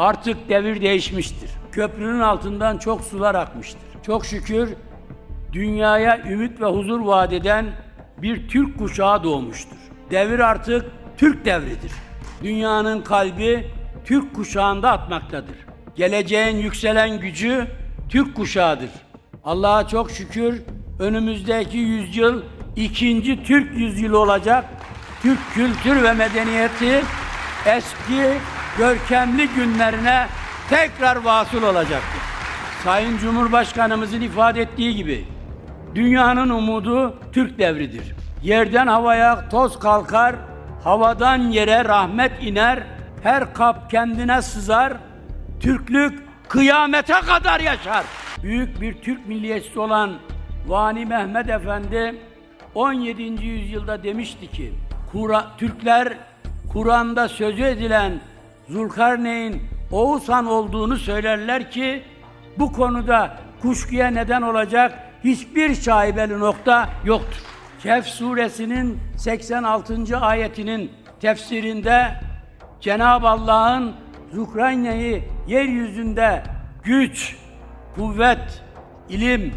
Artık devir değişmiştir. Köprünün altından çok sular akmıştır. Çok şükür dünyaya ümit ve huzur vaat eden bir Türk kuşağı doğmuştur. Devir artık Türk devridir. Dünyanın kalbi Türk kuşağında atmaktadır. Geleceğin yükselen gücü Türk kuşağıdır. Allah'a çok şükür önümüzdeki yüzyıl ikinci Türk yüzyılı olacak. Türk kültür ve medeniyeti eski görkemli günlerine tekrar vasıl olacaktır. Sayın Cumhurbaşkanımızın ifade ettiği gibi dünyanın umudu Türk devridir. Yerden havaya toz kalkar, havadan yere rahmet iner, her kap kendine sızar, Türklük kıyamete kadar yaşar. Büyük bir Türk milliyetçisi olan Vani Mehmet Efendi 17. yüzyılda demişti ki, Kura, Türkler Kur'an'da sözü edilen Zulkarneyn Oğuz Han olduğunu söylerler ki bu konuda kuşkuya neden olacak hiçbir şaibeli nokta yoktur. Kehf suresinin 86. ayetinin tefsirinde Cenab-ı Allah'ın Zukranya'yı yeryüzünde güç, kuvvet, ilim,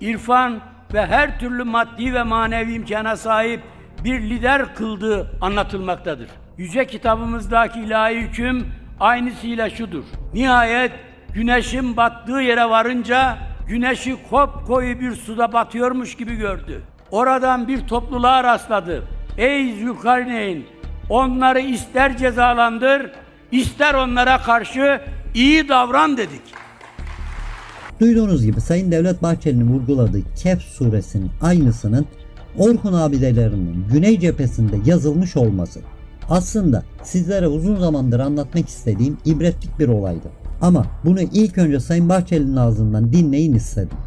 irfan ve her türlü maddi ve manevi imkana sahip bir lider kıldığı anlatılmaktadır. Yüce kitabımızdaki ilahi hüküm aynısıyla şudur. Nihayet güneşin battığı yere varınca güneşi kop koyu bir suda batıyormuş gibi gördü. Oradan bir topluluğa rastladı. Ey Zülkarneyn onları ister cezalandır, ister onlara karşı iyi davran dedik. Duyduğunuz gibi Sayın Devlet Bahçeli'nin vurguladığı Kehf suresinin aynısının Orhun abidelerinin Güney cephesinde yazılmış olması aslında sizlere uzun zamandır anlatmak istediğim ibretlik bir olaydı. Ama bunu ilk önce Sayın Bahçeli'nin ağzından dinleyin istedim.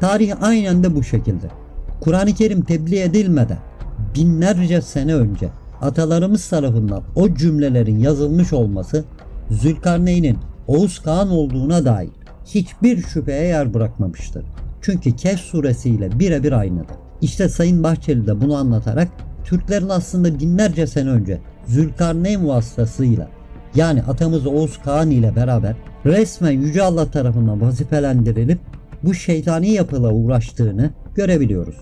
Tarih aynen de bu şekilde. Kur'an-ı Kerim tebliğ edilmeden binlerce sene önce atalarımız tarafından o cümlelerin yazılmış olması Zülkarneyn'in Oğuz Kağan olduğuna dair hiçbir şüpheye yer bırakmamıştır. Çünkü Kehf suresiyle birebir aynıdır. İşte Sayın Bahçeli de bunu anlatarak Türklerin aslında binlerce sene önce Zülkarneyn vasıtasıyla yani atamız Oğuz Kağan ile beraber resmen Yüce Allah tarafından vazifelendirilip bu şeytani yapıyla uğraştığını görebiliyoruz.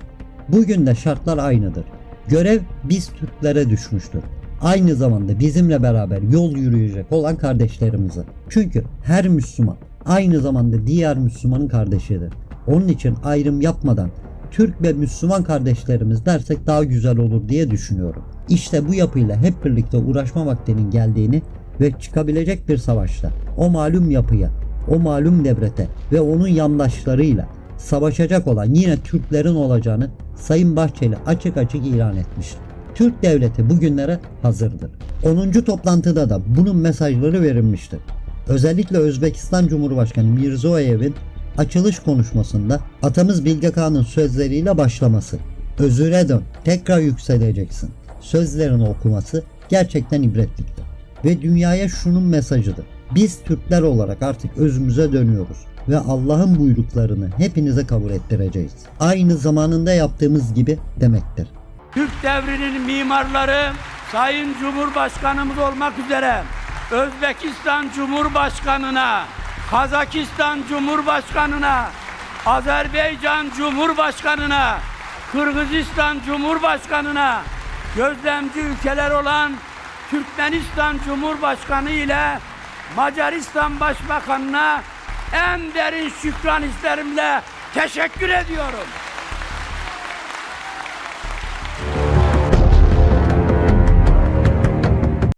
Bugün de şartlar aynıdır. Görev biz Türklere düşmüştür. Aynı zamanda bizimle beraber yol yürüyecek olan kardeşlerimize. Çünkü her Müslüman aynı zamanda diğer Müslümanın kardeşidir. Onun için ayrım yapmadan Türk ve Müslüman kardeşlerimiz dersek daha güzel olur diye düşünüyorum. İşte bu yapıyla hep birlikte uğraşma vaktinin geldiğini ve çıkabilecek bir savaşta o malum yapıya, o malum devlete ve onun yandaşlarıyla savaşacak olan yine Türklerin olacağını Sayın Bahçeli açık açık ilan etmiştir. Türk devleti bugünlere hazırdır. 10. toplantıda da bunun mesajları verilmiştir. Özellikle Özbekistan Cumhurbaşkanı Mirzoyev'in açılış konuşmasında atamız Bilge Kağan'ın sözleriyle başlaması. Özüre dön, tekrar yükseleceksin. Sözlerini okuması gerçekten ibretliktir. Ve dünyaya şunun mesajıdır. Biz Türkler olarak artık özümüze dönüyoruz ve Allah'ın buyruklarını hepinize kabul ettireceğiz. Aynı zamanında yaptığımız gibi demektir. Türk devrinin mimarları Sayın Cumhurbaşkanımız olmak üzere Özbekistan Cumhurbaşkanına, Kazakistan Cumhurbaşkanına, Azerbaycan Cumhurbaşkanına, Kırgızistan Cumhurbaşkanına, gözlemci ülkeler olan Türkmenistan Cumhurbaşkanı ile Macaristan Başbakanına en derin şükran hislerimle teşekkür ediyorum.